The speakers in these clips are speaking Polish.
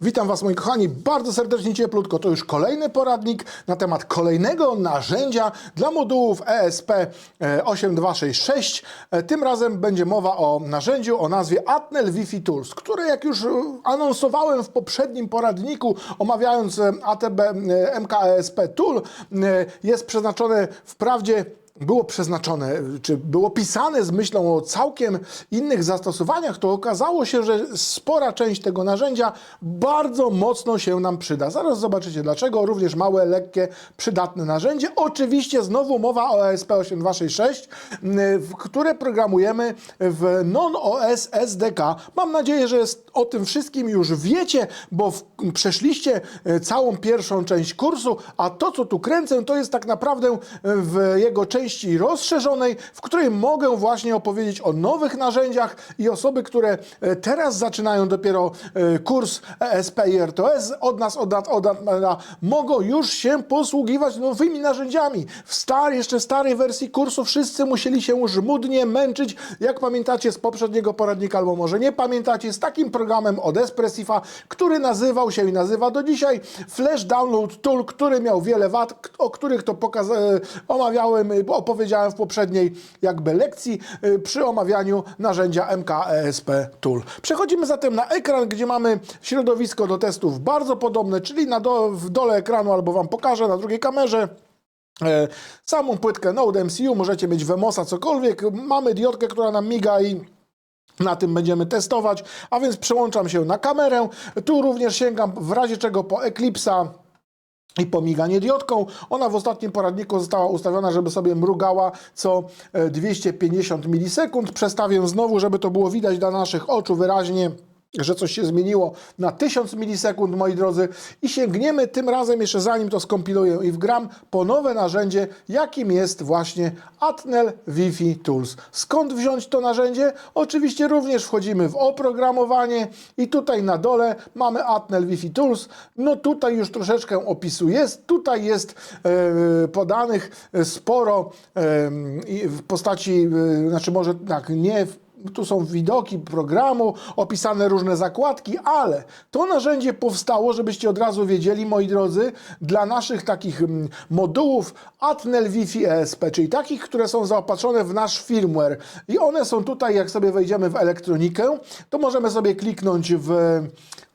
Witam Was moi kochani bardzo serdecznie cieplutko. To już kolejny poradnik na temat kolejnego narzędzia dla modułów E ESP e, 8266. E, Tym razem będzie mowa o narzędziu o nazwie Atnel Wi-Fi Tools, które jak już e, anonsowałem w poprzednim poradniku omawiając ATB MKESP Tool jest przeznaczone wprawdzie było przeznaczone, czy było pisane z myślą o całkiem innych zastosowaniach, to okazało się, że spora część tego narzędzia bardzo mocno się nam przyda. Zaraz zobaczycie dlaczego. Również małe, lekkie, przydatne narzędzie. Oczywiście znowu mowa o ESP8266, m, w które programujemy w non-OS SDK. Mam nadzieję, że o tym wszystkim już wiecie, bo w, przeszliście e, całą pierwszą część kursu, a to, co tu kręcę, to jest tak naprawdę e, w jego części rozszerzonej, w której mogę właśnie opowiedzieć o nowych narzędziach i osoby, które e, teraz zaczynają dopiero e, kurs ESP i RTOS od nas, od od na- mogą już się posługiwać nowymi narzędziami. W star, jeszcze starej wersji kursu wszyscy musieli się żmudnie męczyć, jak pamiętacie z poprzedniego poradnika, albo może nie pamiętacie, z takim programem od Espressifa, który nazywał się i nazywa do dzisiaj Flash Download Tool, który miał wiele wad, o których to pokaza- e, omawiałem, opowiedziałem w poprzedniej jakby lekcji e, przy omawianiu narzędzia MKESP Tool. Przechodzimy zatem na ekran, gdzie mamy środowisko do testów bardzo podobne, czyli na do, w dole ekranu albo Wam pokażę na drugiej kamerze. E, Samą płytkę Node MCU, możecie mieć Wemosa, cokolwiek. Mamy diodkę, która nam miga i na tym będziemy testować, a więc przełączam się na kamerę. Tu również sięgam w razie czego po Eclipse'a i pomiganie diodką. Ona w ostatnim poradniku została ustawiona, żeby sobie mrugała co e, 250 milisekund. Przestawię znowu, żeby to było widać dla naszych oczu wyraźnie że coś się zmieniło na 1000 milisekund, moi drodzy, i sięgniemy tym razem, jeszcze zanim to skompiluję i wgram, po nowe narzędzie, jakim jest właśnie Atnel Wi-Fi Tools. Skąd wziąć to narzędzie? Oczywiście również wchodzimy w oprogramowanie i tutaj na dole mamy Atnel Wi-Fi Tools. No tutaj już troszeczkę opisu jest. Tutaj jest e, podanych sporo e, i w postaci, e, znaczy może tak, nie w tu są widoki programu, opisane różne zakładki, ale to narzędzie powstało, żebyście od razu wiedzieli, moi drodzy, dla naszych takich mm, modułów Atnel Wi-Fi ESP, czyli takich, które są zaopatrzone w nasz firmware. I one są tutaj, jak sobie wejdziemy w elektronikę, to możemy sobie kliknąć w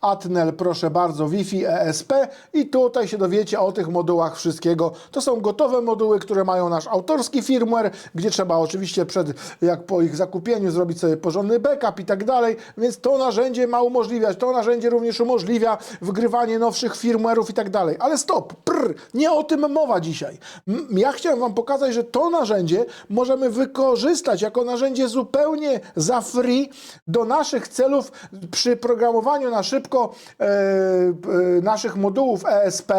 Atnel, proszę bardzo, Wi-Fi ESP i tutaj się dowiecie o tych modułach wszystkiego. To są gotowe moduły, które mają nasz autorski firmware, gdzie trzeba oczywiście przed, jak po ich zakupieniu zrobić sobie porządny backup i tak dalej, więc to narzędzie ma umożliwiać, to narzędzie również umożliwia wgrywanie nowszych firmware'ów i tak dalej. Ale stop, prr, nie o tym mowa dzisiaj. Ja chciałem Wam pokazać, że to narzędzie możemy wykorzystać jako narzędzie zupełnie za free do naszych celów przy programowaniu na szybko e, e, naszych modułów ESP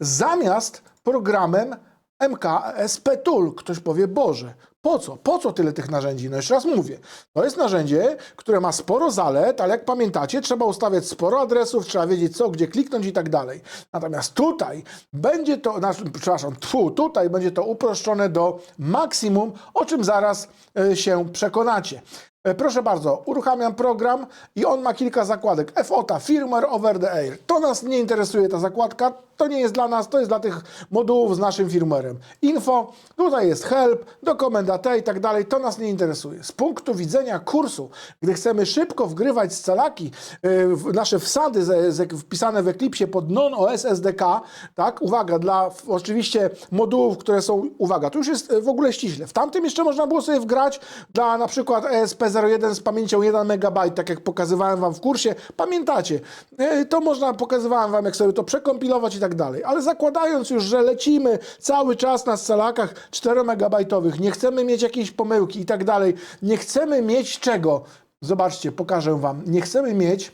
zamiast programem MKSP Tool. Ktoś powie, Boże, po co? Po co tyle tych narzędzi? No jeszcze raz mówię, to jest narzędzie, które ma sporo zalet, ale jak pamiętacie, trzeba ustawiać sporo adresów, trzeba wiedzieć co, gdzie kliknąć i tak dalej. Natomiast tutaj będzie to, znaczy, przepraszam, tfu, tutaj będzie to uproszczone do maksimum, o czym zaraz e, się przekonacie. E, Proszę bardzo, uruchamiam program i on ma kilka zakładek. FOTA, Firmware Over the Air. To nas nie interesuje ta zakładka, to nie jest dla nas, to jest dla tych modułów z naszym firmwarem. Info, tutaj jest help, dokumenta T i tak dalej, to nas nie interesuje. Z punktu widzenia kursu, gdy chcemy szybko wgrywać scalaki, yy, nasze wsady z, z, wpisane w Eclipse pod non-OS SDK, tak, uwaga, dla oczywiście modułów, które są, uwaga, tu już jest e, w ogóle ściśle. W tamtym jeszcze można było sobie wgrać dla na przykład E ESP01 z pamięcią 1 MB, tak jak pokazywałem Wam w kursie. Pamiętacie, e, to można, pokazywałem Wam, jak sobie to przekompilować i tak dalej. Ale zakładając już, że lecimy cały czas na scalakach 4 megabajtowych, nie chcemy mieć jakiejś pomyłki i tak dalej, nie chcemy mieć czego? Zobaczcie, pokażę Wam. Nie chcemy mieć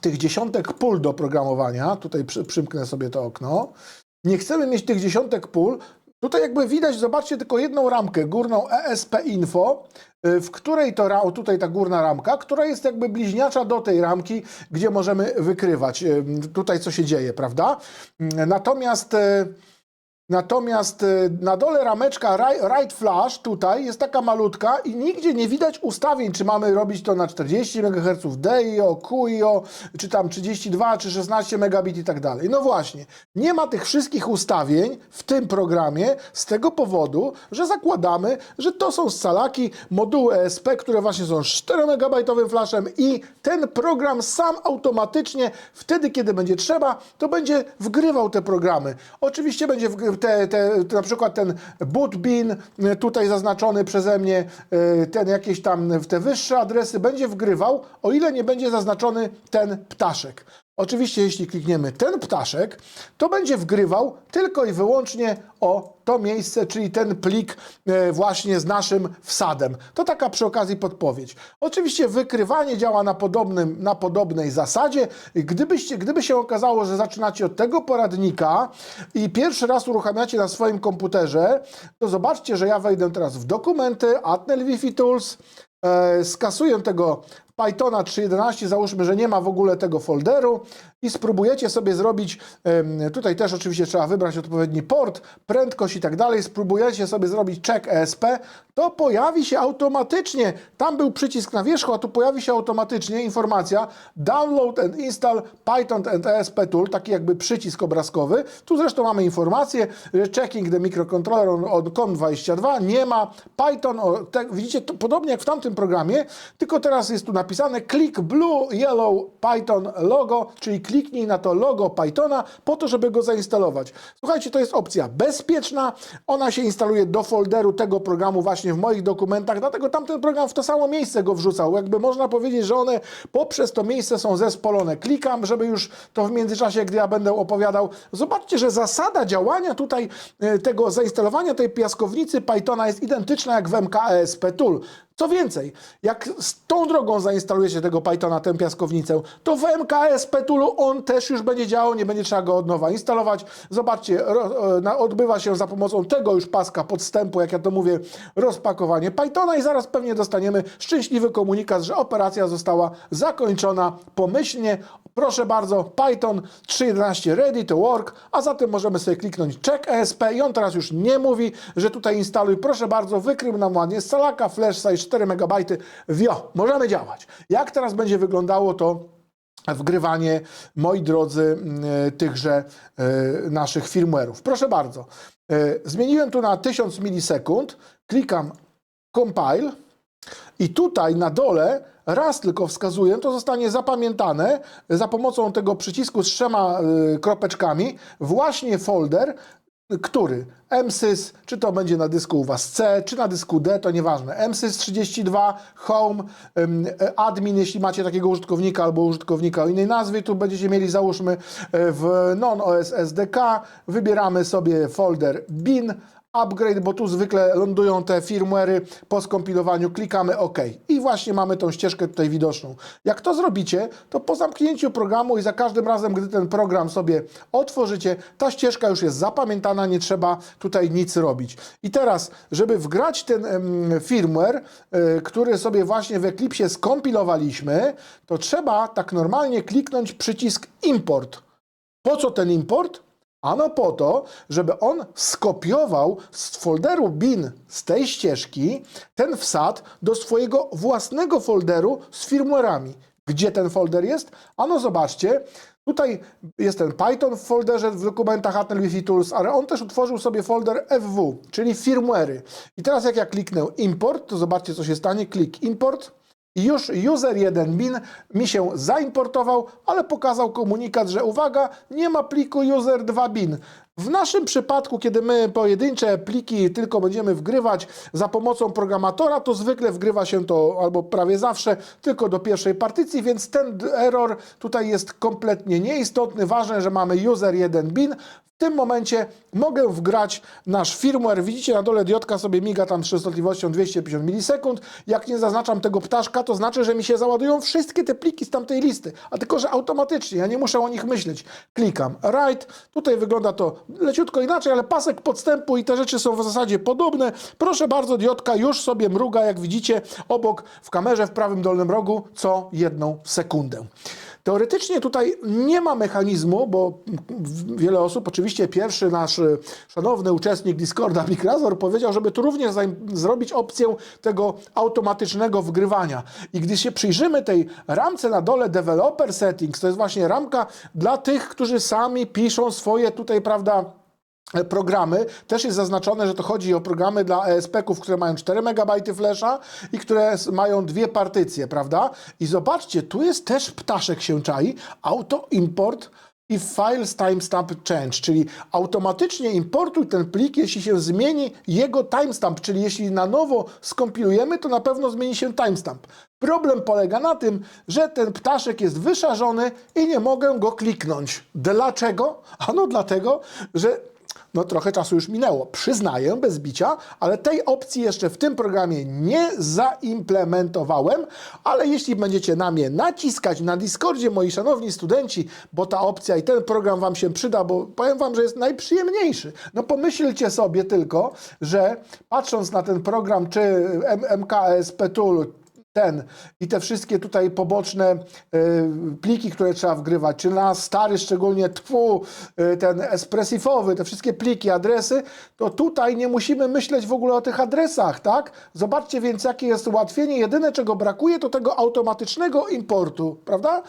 tych dziesiątek pól do programowania. Tutaj przy, przymknę sobie to okno. Nie chcemy mieć tych dziesiątek pól. Tutaj jakby widać, zobaczcie tylko jedną ramkę górną ESP Info, y, w której to, tutaj ta górna ramka, która jest jakby bliźniacza do tej ramki, gdzie możemy wykrywać y, tutaj co się dzieje, prawda? Mm, Natomiast y, Natomiast y, na dole rameczka ri- Right Flash tutaj jest taka malutka i nigdzie nie widać ustawień, czy mamy robić to na 40 MHz DIO, QIO, czy tam 32, czy 16 megabit i tak dalej. No właśnie, nie ma tych wszystkich ustawień w tym programie z tego powodu, że zakładamy, że to są scalaki, moduły ESP, które właśnie są 4 megabajtowym flashem i ten program sam automatycznie wtedy, kiedy będzie trzeba, to będzie wgrywał te programy. Oczywiście będzie wgry- te, te, na przykład ten boot bin y, tutaj zaznaczony przeze mnie, y, ten jakieś tam te wyższe adresy będzie wgrywał, o ile nie będzie zaznaczony ten ptaszek. Oczywiście, jeśli klikniemy ten ptaszek, to będzie wgrywał tylko i wyłącznie o to miejsce, czyli ten plik e, właśnie z naszym wsadem. To taka przy okazji podpowiedź. Oczywiście wykrywanie działa na, podobnym, na podobnej zasadzie. Gdybyście, gdyby się okazało, że zaczynacie od tego poradnika i pierwszy raz uruchamiacie na swoim komputerze, to zobaczcie, że ja wejdę teraz w dokumenty, Atnel Wi-Fi Tools, e, skasuję tego Pythona 3.11, załóżmy, że nie ma w ogóle tego folderu i spróbujecie sobie zrobić, tutaj też oczywiście trzeba wybrać odpowiedni port, prędkość i tak dalej, spróbujecie sobie zrobić check ESP, to pojawi się automatycznie, tam był przycisk na wierzchu, a tu pojawi się automatycznie informacja download and install Python and ESP tool, taki jakby przycisk obrazkowy. Tu zresztą mamy informację, że checking the microcontroller on, on COM22, nie ma Python, o, tak, widzicie, to podobnie jak w tamtym programie, tylko teraz jest tu napisane click blue yellow Python logo, czyli kliknij na to logo Pythona po to, żeby go zainstalować. Słuchajcie, to jest opcja bezpieczna, ona się instaluje do folderu tego programu właśnie w moich dokumentach, dlatego tamten program w to samo miejsce go wrzucał. Jakby można powiedzieć, że one poprzez to miejsce są zespolone. Klikam, żeby już to w międzyczasie, gdy ja będę opowiadał. Zobaczcie, że zasada działania tutaj e, tego zainstalowania tej piaskownicy Pythona jest identyczna jak w MKESP Tool. Co więcej, jak z tą drogą zainstalujecie tego Pythona, tę piaskownicę, to w MKSP Toolu on też już będzie działał, nie będzie trzeba go od nowa instalować. Zobaczcie, na, odbywa się za pomocą tego już paska podstępu, jak ja to mówię, rozpakowanie Pythona i zaraz pewnie dostaniemy szczęśliwy komunikat, że operacja została zakończona pomyślnie. Proszę bardzo, Python 3.11 ready to work, a zatem możemy sobie kliknąć check ESP i on teraz już nie mówi, że tutaj instaluj. Proszę bardzo, wykrył nam ładnie scalaka, flash size 4 MB. Wio, możemy działać. Jak teraz będzie wyglądało to wgrywanie, moi drodzy, y, tychże y, naszych firmware'ów. Proszę bardzo, y, zmieniłem tu na 1000 milisekund, klikam compile, i tutaj na dole raz tylko wskazuję, to zostanie zapamiętane za pomocą tego przycisku z trzema kropeczkami, właśnie folder, który MSys, czy to będzie na dysku u Was C, czy na dysku D, to nieważne. MSys 32, Home, ym, admin, jeśli macie takiego użytkownika albo użytkownika o innej nazwie, tu będziecie mieli załóżmy y, w non-OS SDK, wybieramy sobie folder bin, upgrade, bo tu zwykle lądują te firmware'y po skompilowaniu, klikamy OK. I właśnie mamy tą ścieżkę tutaj widoczną. Jak to zrobicie, to po zamknięciu programu i za każdym razem, gdy ten program sobie otworzycie, ta ścieżka już jest zapamiętana, nie trzeba tutaj nic robić. I teraz, żeby wgrać ten firmware, y, który sobie właśnie w Eclipse skompilowaliśmy, to trzeba tak normalnie kliknąć przycisk import. Po co ten import? Ano po to, żeby on skopiował z folderu bin z tej ścieżki ten wsad do swojego własnego folderu z firmware'ami. Gdzie ten folder jest? Ano zobaczcie, tutaj jest ten Python w folderze w dokumentach Atnel Tools, ale on też utworzył sobie folder FW, czyli firmware'y. I teraz jak ja kliknę import, to zobaczcie co się stanie. Klik import. I już user 1 bin mi się zaimportował, ale pokazał komunikat, że uwaga, nie ma pliku user 2 bin. W naszym przypadku, kiedy my pojedyncze pliki tylko będziemy wgrywać za pomocą programatora, to zwykle wgrywa się to albo prawie zawsze tylko do pierwszej partycji, więc ten error tutaj jest kompletnie nieistotny. Ważne, że mamy user 1 bin. W tym momencie mogę wgrać nasz firmware. Widzicie na dole diodka sobie miga tam z częstotliwością 250 milisekund. Jak nie zaznaczam tego ptaszka, to znaczy, że mi się załadują wszystkie te pliki z tamtej listy. A tylko, że automatycznie, ja nie muszę o nich myśleć. Klikam write. Tutaj wygląda to leciutko inaczej, ale pasek podstępu i te rzeczy są w zasadzie podobne. Proszę bardzo, diodka już sobie mruga, jak widzicie, obok w kamerze w prawym dolnym rogu co jedną sekundę. Teoretycznie tutaj nie ma mechanizmu, bo wiele osób, oczywiście pierwszy nasz e, szanowny uczestnik Discorda, Big Razor, powiedział, żeby tu również zrobić opcję tego automatycznego wgrywania. I gdy się przyjrzymy tej ramce na dole Developer Settings, to jest właśnie ramka dla tych, którzy sami piszą swoje tutaj, prawda, programy. Też jest zaznaczone, że to chodzi o programy dla ESP-ków, które mają 4 MB flasha i które mają dwie partycje, prawda? I zobaczcie, tu jest też ptaszek się czai, auto import i files timestamp change, czyli automatycznie importuj ten plik, jeśli się zmieni jego timestamp, czyli jeśli na nowo skompilujemy, to na pewno zmieni się timestamp. Problem polega na tym, że ten ptaszek jest wyszarzony i nie mogę go kliknąć. Dlaczego? Ano dlatego, że no trochę czasu już minęło. Przyznaję, bez bicia, ale tej opcji jeszcze w tym programie nie zaimplementowałem, ale jeśli będziecie na mnie naciskać na Discordzie, moi szanowni studenci, bo ta opcja i ten program wam się przyda, bo powiem wam, że jest najprzyjemniejszy. No pomyślcie sobie tylko, że patrząc na ten program, czy MKSP Tool, ten i te wszystkie tutaj poboczne y, pliki, które trzeba wgrywać, czy na stary szczególnie tfu, y, ten espressifowy, te wszystkie pliki, adresy, to tutaj nie musimy myśleć w ogóle o tych adresach, tak? Zobaczcie więc, jakie jest ułatwienie. Jedyne, czego brakuje, to tego automatycznego importu, prawda?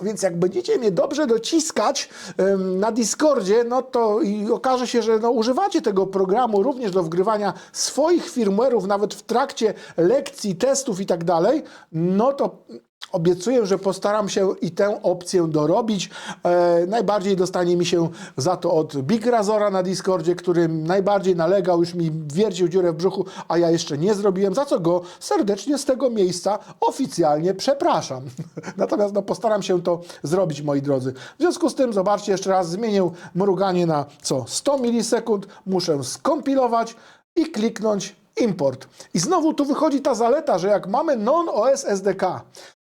Więc jak będziecie mnie dobrze dociskać em, na Discordzie, no to i okaże się, że no, używacie tego programu również do wgrywania swoich firmware'ów, nawet w trakcie lekcji, testów i tak dalej, no to obiecuję, że postaram się i tę opcję dorobić. E, najbardziej dostanie mi się za to od Big Razora na Discordzie, który najbardziej nalegał, już mi wiercił dziurę w brzuchu, a ja jeszcze nie zrobiłem, za co go serdecznie z tego miejsca oficjalnie przepraszam. Natomiast no, postaram się to zrobić, moi drodzy. W związku z tym, zobaczcie, jeszcze raz zmienię mruganie na co 100 milisekund, muszę skompilować i kliknąć import. I znowu tu wychodzi ta zaleta, że jak mamy non-OS SDK,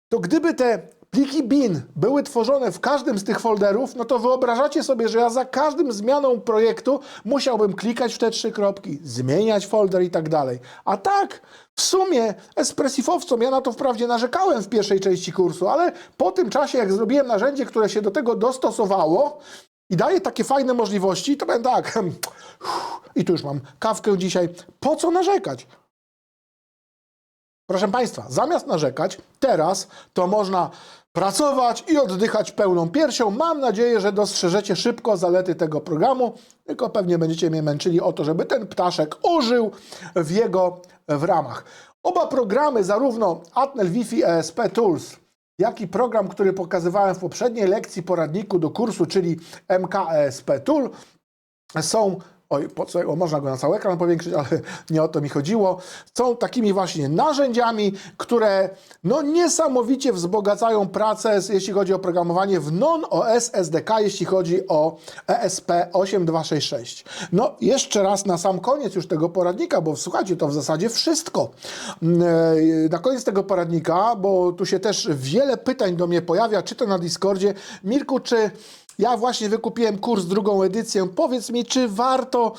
to gdyby te pliki bin były tworzone w każdym z tych folderów, no to wyobrażacie sobie, że ja za każdym zmianą projektu musiałbym klikać w te trzy kropki, zmieniać folder i tak dalej. A tak, w sumie espressifowcom, ja na to wprawdzie narzekałem w pierwszej części kursu, ale po tym czasie, jak zrobiłem narzędzie, które się do tego dostosowało, i daje takie fajne możliwości, to będę tak. I tu już mam kawkę dzisiaj. Po co narzekać? Proszę Państwa, zamiast narzekać, teraz to można pracować i oddychać pełną piersią. Mam nadzieję, że dostrzeżecie szybko zalety tego programu, tylko pewnie będziecie mnie męczyli o to, żeby ten ptaszek ożył w jego w ramach. Oba programy, zarówno Atnel Wi-Fi ESP Tools, jak i program, który pokazywałem w poprzedniej lekcji poradniku do kursu, czyli MKESP Tool, są, oj, po co, można go na cały ekran powiększyć, ale nie o to mi chodziło, są takimi właśnie narzędziami, które no niesamowicie wzbogacają pracę, jeśli chodzi o programowanie w non-OS SDK, jeśli chodzi o E ESP8266. No, jeszcze raz na sam koniec już tego poradnika, bo słuchajcie, to w zasadzie wszystko. Mm, e, Na koniec tego poradnika, bo tu się też wiele pytań do mnie pojawia, czy to na Discordzie. Mirku, czy ja właśnie wykupiłem kurs, drugą edycję. Powiedz mi, czy warto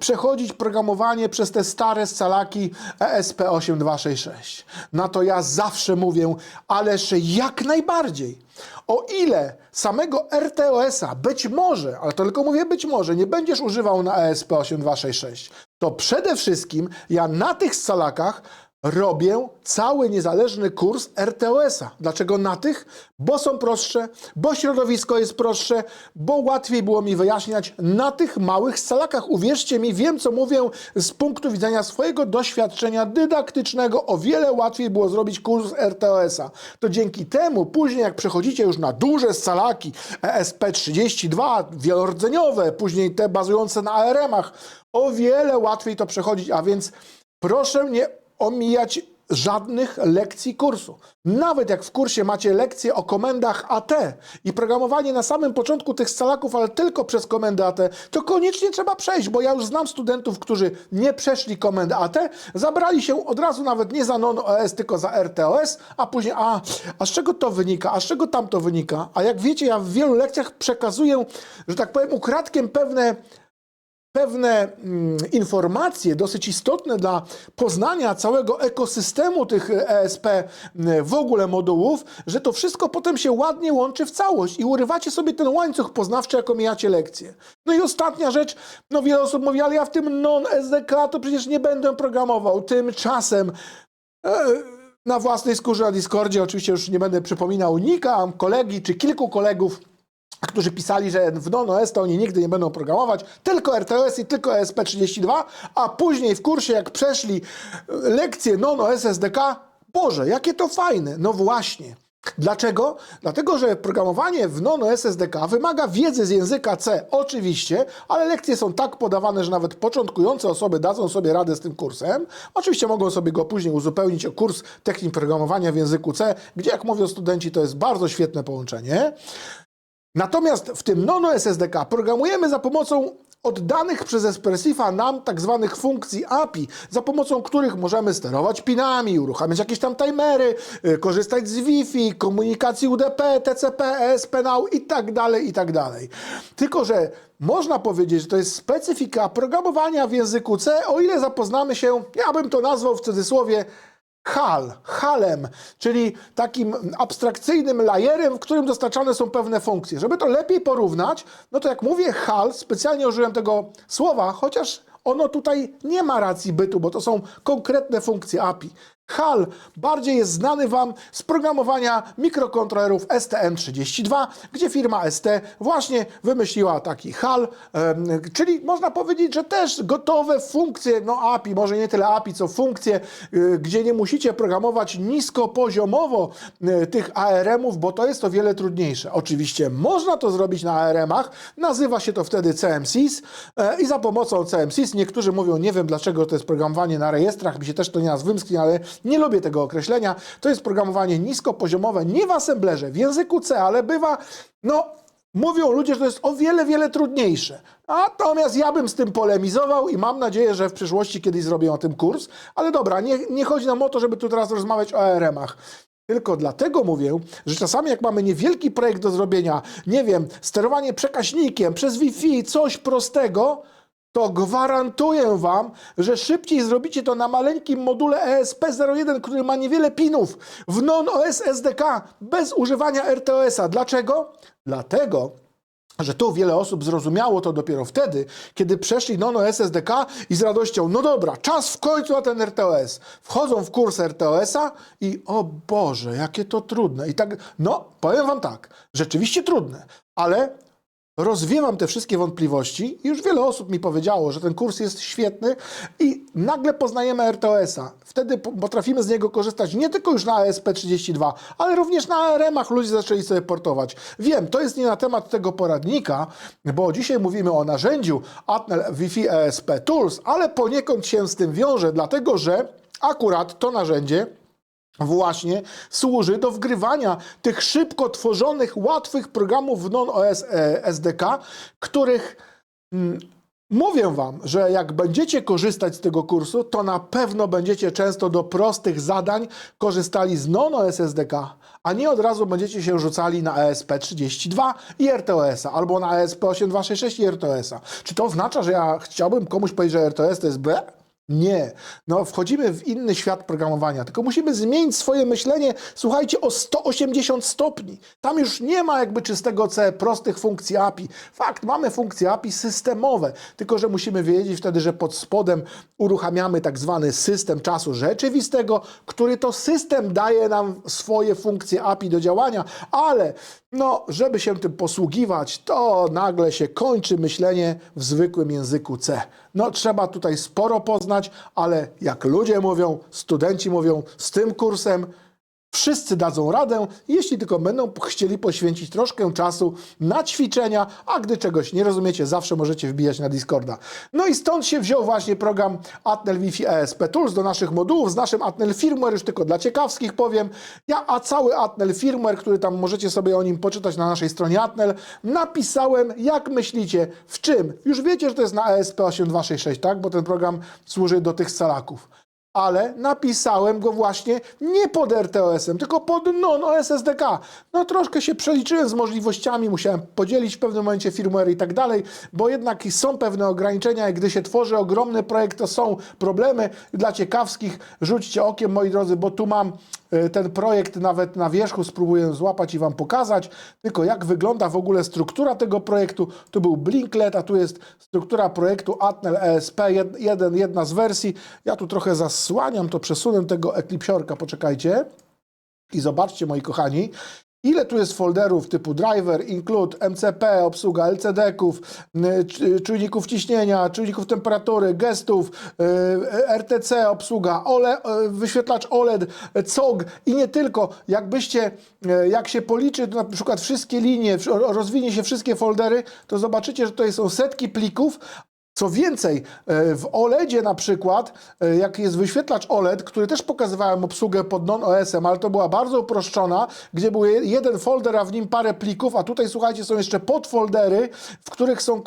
przechodzić programowanie przez te stare scalaki E ESP8266? Na to ja zawsze mówię, ależ jak najbardziej. O ile samego RTOS-a być może, ale to tylko mówię być może, nie będziesz używał na E ESP8266, to przede wszystkim ja na tych scalakach robię cały niezależny kurs RTOS-a. Dlaczego na tych? Bo są prostsze, bo środowisko jest prostsze, bo łatwiej było mi wyjaśniać na tych małych scalakach. Uwierzcie mi, wiem co mówię z punktu widzenia swojego doświadczenia dydaktycznego. O wiele łatwiej było zrobić kurs RTOS-a. To dzięki temu później jak przechodzicie już na duże scalaki E ESP32, wielordzeniowe, później te bazujące na ARM-ach, o wiele łatwiej to przechodzić, a więc proszę nie omijać żadnych lekcji kursu. Nawet jak w kursie macie lekcje o komendach AT i programowanie na samym początku tych scalaków, ale tylko przez komendę AT, to koniecznie trzeba przejść, bo ja już znam studentów, którzy nie przeszli komendę AT, zabrali się od razu nawet nie za non-OS, tylko za RTOS, a później, a, a z czego to wynika, a z czego tamto wynika? A jak wiecie, ja w wielu lekcjach przekazuję, że tak powiem, ukradkiem pewne pewne mm, informacje dosyć istotne dla poznania całego ekosystemu tych ESP, mm, w ogóle modułów, że to wszystko potem się ładnie łączy w całość i urywacie sobie ten łańcuch poznawczy, jak omijacie lekcje. No i ostatnia rzecz, no wiele osób mówi, ale ja w tym non-SDK to przecież nie będę programował. Tymczasem e, na własnej skórze na Discordzie, oczywiście już nie będę przypominał Nika, kolegi czy kilku kolegów, którzy pisali, że w NonOS to oni nigdy nie będą programować, tylko RTOS i tylko E ESP32, a później w kursie, jak przeszli lekcje NonOS SDK, Boże, jakie to fajne! No właśnie. Dlaczego? Dlatego, że programowanie w NonOS SDK wymaga wiedzy z języka C, oczywiście, ale lekcje są tak podawane, że nawet początkujące osoby dadzą sobie radę z tym kursem. Oczywiście mogą sobie go później uzupełnić o kurs technik programowania w języku C, gdzie, jak mówią studenci, to jest bardzo świetne połączenie. Natomiast w tym Nono SSDK programujemy za pomocą oddanych przez Espressifa nam tak zwanych funkcji API, za pomocą których możemy sterować pinami, uruchamiać jakieś tam timery, y, korzystać z Wi-Fi, komunikacji UDP, TCP, ESP-NOW i tak i tak dalej. Tylko, że można powiedzieć, że to jest specyfika programowania w języku C, o ile zapoznamy się, ja bym to nazwał w cudzysłowie, HAL, HALem, czyli takim abstrakcyjnym layerem, w którym dostarczane są pewne funkcje. Żeby to lepiej porównać, no to jak mówię HAL, specjalnie użyłem tego słowa, chociaż ono tutaj nie ma racji bytu, bo to są konkretne funkcje API. HAL bardziej jest znany Wam z programowania mikrokontrolerów STM32, gdzie firma ST właśnie wymyśliła taki HAL, czyli można powiedzieć, że też gotowe funkcje, no API, może nie tyle API, co funkcje, y, gdzie nie musicie programować niskopoziomowo y, tych ARM-ów, bo to jest o wiele trudniejsze. Oczywiście można to zrobić na ARM-ach, nazywa się to wtedy CMSIS e, i za pomocą CMSIS niektórzy mówią, nie wiem dlaczego to jest programowanie na rejestrach, mi się też to nie nazw wymsknie, ale nie lubię tego określenia. To jest programowanie niskopoziomowe, nie w assemblerze, w języku C, ale bywa, no, mówią ludzie, że to jest o wiele, wiele trudniejsze. Natomiast ja bym z tym polemizował i mam nadzieję, że w przyszłości kiedyś zrobię o tym kurs. Ale dobra, nie, nie chodzi nam o to, żeby tu teraz rozmawiać o ARM-ach. Tylko dlatego mówię, że czasami jak mamy niewielki projekt do zrobienia, nie wiem, sterowanie przekaźnikiem przez Wi-Fi, coś prostego, to gwarantuję Wam, że szybciej zrobicie to na maleńkim module E ESP01, który ma niewiele pinów w non-OS SDK bez używania RTOS-a. Dlaczego? Dlatego, że tu wiele osób zrozumiało to dopiero wtedy, kiedy przeszli non-OS SDK i z radością, no dobra, czas w końcu na ten RTOS. Wchodzą w kurs RTOS-a i o Boże, jakie to trudne. I tak, no, powiem Wam tak, rzeczywiście trudne, ale rozwiewam te wszystkie wątpliwości już wiele osób mi powiedziało, że ten kurs jest świetny i nagle poznajemy RTOS-a. Wtedy po- potrafimy z niego korzystać nie tylko już na ESP32, ale również na ARM-ach ludzie zaczęli sobie portować. Wiem, to jest nie na temat tego poradnika, bo dzisiaj mówimy o narzędziu Atnel Wi-Fi ESP Tools, ale poniekąd się z tym wiąże, dlatego że akurat to narzędzie właśnie służy do wgrywania tych szybko tworzonych, łatwych programów w non-OS e, SDK, których mm, mówię Wam, że jak będziecie korzystać z tego kursu, to na pewno będziecie często do prostych zadań korzystali z non-OS SDK, a nie od razu będziecie się rzucali na E ESP32 i RTOS-a, albo na E ESP8266 i RTOS-a. Czy to oznacza, że ja chciałbym komuś powiedzieć, że RTOS to jest B? Nie. No, wchodzimy w inny świat programowania, tylko musimy zmienić swoje myślenie, słuchajcie, o 180 stopni. Tam już nie ma jakby czystego C, prostych funkcji API. Fakt, mamy funkcje API systemowe, tylko że musimy wiedzieć wtedy, że pod spodem uruchamiamy tak zwany system czasu rzeczywistego, który to system daje nam swoje funkcje API do działania, ale no, żeby się tym posługiwać, to nagle się kończy myślenie w zwykłym języku C. No, trzeba tutaj sporo poznać, ale jak ludzie mówią, studenci mówią, z tym kursem Wszyscy dadzą radę, jeśli tylko będą chcieli poświęcić troszkę czasu na ćwiczenia, a gdy czegoś nie rozumiecie, zawsze możecie wbijać na Discorda. No i stąd się wziął właśnie program Atnel Wi-Fi ESP Tools do naszych modułów z naszym Atnel Firmware, już tylko dla ciekawskich powiem. Ja, a cały Atnel Firmware, który tam możecie sobie o nim poczytać na naszej stronie Atnel, napisałem, jak myślicie, w czym? Już wiecie, że to jest na E ESP8266, tak? Bo ten program służy do tych scalaków. Ale napisałem go właśnie nie pod RTOS-em, tylko pod non-OSSDK. No troszkę się przeliczyłem z możliwościami, musiałem podzielić w pewnym momencie firmware i tak dalej, bo jednak są pewne ograniczenia i gdy się tworzy ogromny projekt, to są problemy. Dla ciekawskich rzućcie okiem, moi drodzy, bo tu mam ten projekt nawet na wierzchu, spróbuję złapać i Wam pokazać, tylko jak wygląda w ogóle struktura tego projektu. Tu był Blinklet, a tu jest struktura projektu Atnel ESP, jed- jeden, jedna z wersji. Ja tu trochę zasłaniam, to przesunę tego Eclipsiorka, poczekajcie. I zobaczcie, moi kochani, ile tu jest folderów typu driver, include, MCP, obsługa LCD-ków, cz- czujników ciśnienia, czujników temperatury, gestów, y, RTC, obsługa, OLE, y, wyświetlacz OLED, COG i nie tylko. Jakbyście, y, jak się policzy na przykład wszystkie linie, rozwinie się wszystkie foldery, to zobaczycie, że tutaj są setki plików, co więcej, e, w OLEDzie na przykład, e, jak jest wyświetlacz OLED, który też pokazywałem obsługę pod non-OS-em, ale to była bardzo uproszczona, gdzie był je- jeden folder, a w nim parę plików, a tutaj słuchajcie, są jeszcze podfoldery, w których są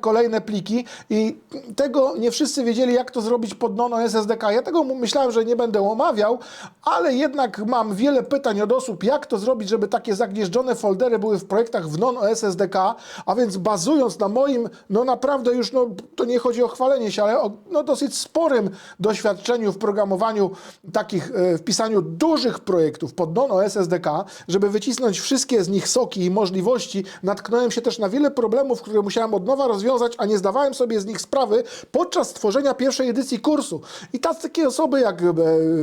kolejne pliki i tego nie wszyscy wiedzieli, jak to zrobić pod non-OS SDK. Ja tego myślałem, że nie będę omawiał, ale jednak mam wiele pytań od osób, jak to zrobić, żeby takie zagnieżdżone foldery były w projektach w non-OS SDK, a więc bazując na moim, no naprawdę już, no to nie chodzi o chwalenie się, ale o no, dosyć sporym doświadczeniu w programowaniu takich, e, w pisaniu dużych projektów pod non-OS SDK, żeby wycisnąć wszystkie z nich soki i możliwości, natknąłem się też na wiele problemów, które musiałem od nowa rozwiązać, a nie zdawałem sobie z nich sprawy podczas tworzenia pierwszej edycji kursu. I takie osoby jak e,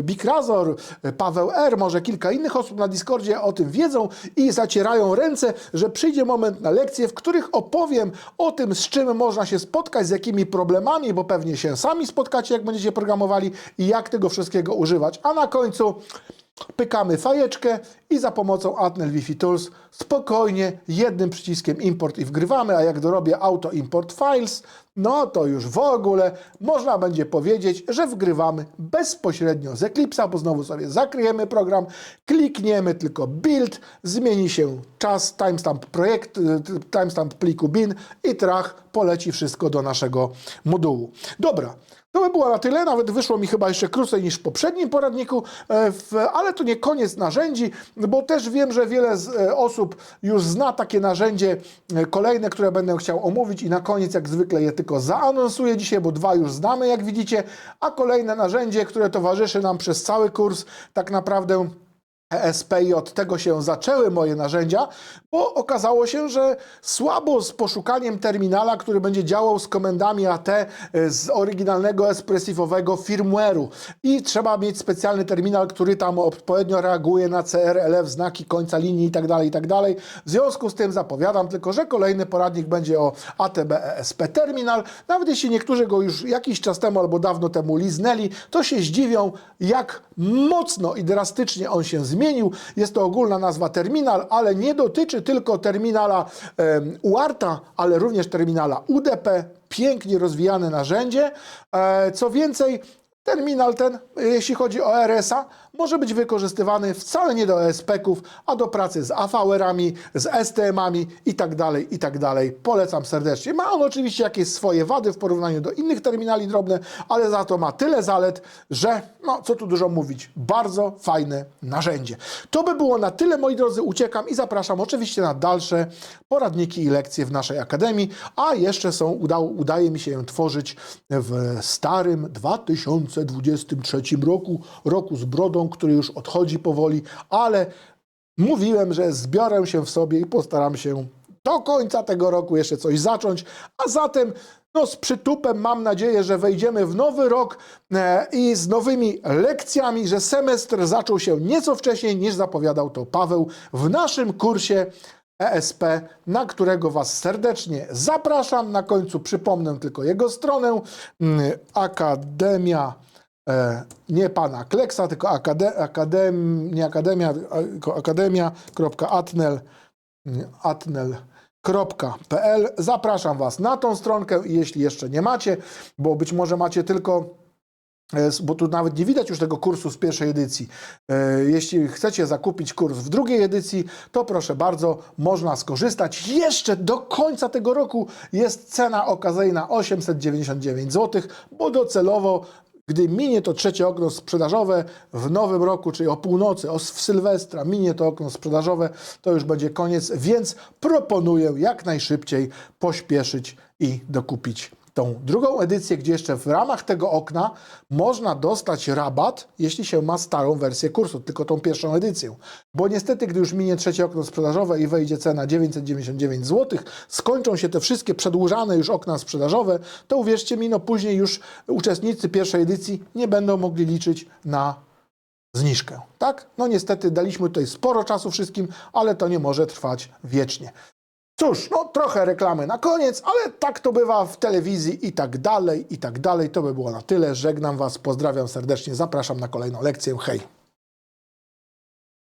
Big Razor, e, Paweł R., może kilka innych osób na Discordzie o tym wiedzą i zacierają ręce, że przyjdzie moment na lekcje, w których opowiem o tym, z czym można się spotkać, z jakimi problemami, bo pewnie się sami spotkacie, jak będziecie programowali i jak tego wszystkiego używać. A na końcu pykamy fajeczkę i za pomocą Atnel Wi-Fi Tools spokojnie jednym przyciskiem import i wgrywamy, a jak dorobię auto import files, no to już w ogóle można będzie powiedzieć, że wgrywamy bezpośrednio z Eclipse'a, bo znowu sobie zakryjemy program, klikniemy tylko build, zmieni się czas, timestamp projekt, timestamp pliku bin i trach, poleci wszystko do naszego modułu. Dobra. To by było na tyle, nawet wyszło mi chyba jeszcze krócej niż w poprzednim poradniku, e, ale to nie koniec narzędzi, bo też wiem, że wiele e, osób już zna takie narzędzie e, kolejne, które będę chciał omówić i na koniec jak zwykle je tylko zaanonsuję dzisiaj, bo dwa już znamy jak widzicie, a kolejne narzędzie, które towarzyszy nam przez cały kurs, tak naprawdę ESP i od tego się zaczęły moje narzędzia, bo okazało się, że słabo z poszukaniem terminala, który będzie działał z komendami AT e, z oryginalnego espresifowego firmware'u. I trzeba mieć specjalny terminal, który tam odpowiednio reaguje na CRLF, znaki końca linii itd., itd. W związku z tym zapowiadam tylko, że kolejny poradnik będzie o ATB ESP Terminal. Nawet jeśli niektórzy go już jakiś czas temu albo dawno temu liznęli, to się zdziwią, jak mocno i drastycznie on się zmienił. Jest to ogólna nazwa terminal, ale nie dotyczy tylko terminala UARTA, ale również terminala UDP. Pięknie rozwijane narzędzie. E, co więcej, Terminal ten, jeśli chodzi o RS-a, może być wykorzystywany wcale nie do ESP-ków, a do pracy z AVR-ami, z STM-ami i tak dalej, i tak. Polecam serdecznie. Ma on oczywiście jakieś swoje wady w porównaniu do innych terminali drobne, ale za to ma tyle zalet, że, no co tu dużo mówić, bardzo fajne narzędzie. To by było na tyle, moi drodzy, uciekam i zapraszam oczywiście na dalsze poradniki i lekcje w naszej Akademii, a jeszcze są, udało, udaje mi się ją tworzyć w starym 2023 roku, roku z brodą, który już odchodzi powoli, ale mówiłem, że zbiorę się w sobie i postaram się do końca tego roku jeszcze coś zacząć, a zatem no, z przytupem mam nadzieję, że wejdziemy w nowy rok e, i z nowymi lekcjami, że semestr zaczął się nieco wcześniej niż zapowiadał to Paweł w naszym kursie ESP, na którego Was serdecznie zapraszam. Na końcu przypomnę tylko jego stronę mm, Akademia nie pana Kleksa, tylko akade, akadem, nie akademia, tylko akademia.atnel atnel.pl. Zapraszam Was na tą stronkę jeśli jeszcze nie macie, bo być może macie tylko e, bo tu nawet nie widać już tego kursu z pierwszej edycji. E, Jeśli chcecie zakupić kurs w drugiej edycji, to proszę bardzo, można skorzystać. Jeszcze do końca tego roku jest cena okazyjna 899 zł, bo docelowo Gdy minie to trzecie okno sprzedażowe w nowym roku, czyli o północy, o, w Sylwestra, minie to okno sprzedażowe, to już będzie koniec, więc proponuję jak najszybciej pośpieszyć i dokupić tą drugą edycję, gdzie jeszcze w ramach tego okna można dostać rabat, jeśli się ma starą wersję kursu, tylko tą pierwszą edycję. Bo niestety, gdy już minie trzecie okno sprzedażowe i wejdzie cena 999 zł, skończą się te wszystkie przedłużane już okna sprzedażowe, to uwierzcie mi, no później już uczestnicy pierwszej edycji nie będą mogli liczyć na zniżkę. Tak? No niestety daliśmy tutaj sporo czasu wszystkim, ale to nie może trwać wiecznie. Cóż, no trochę reklamy na koniec, ale tak to bywa w telewizji i tak dalej, i tak dalej. To by było na tyle. Żegnam Was, pozdrawiam serdecznie, zapraszam na kolejną lekcję. Hej!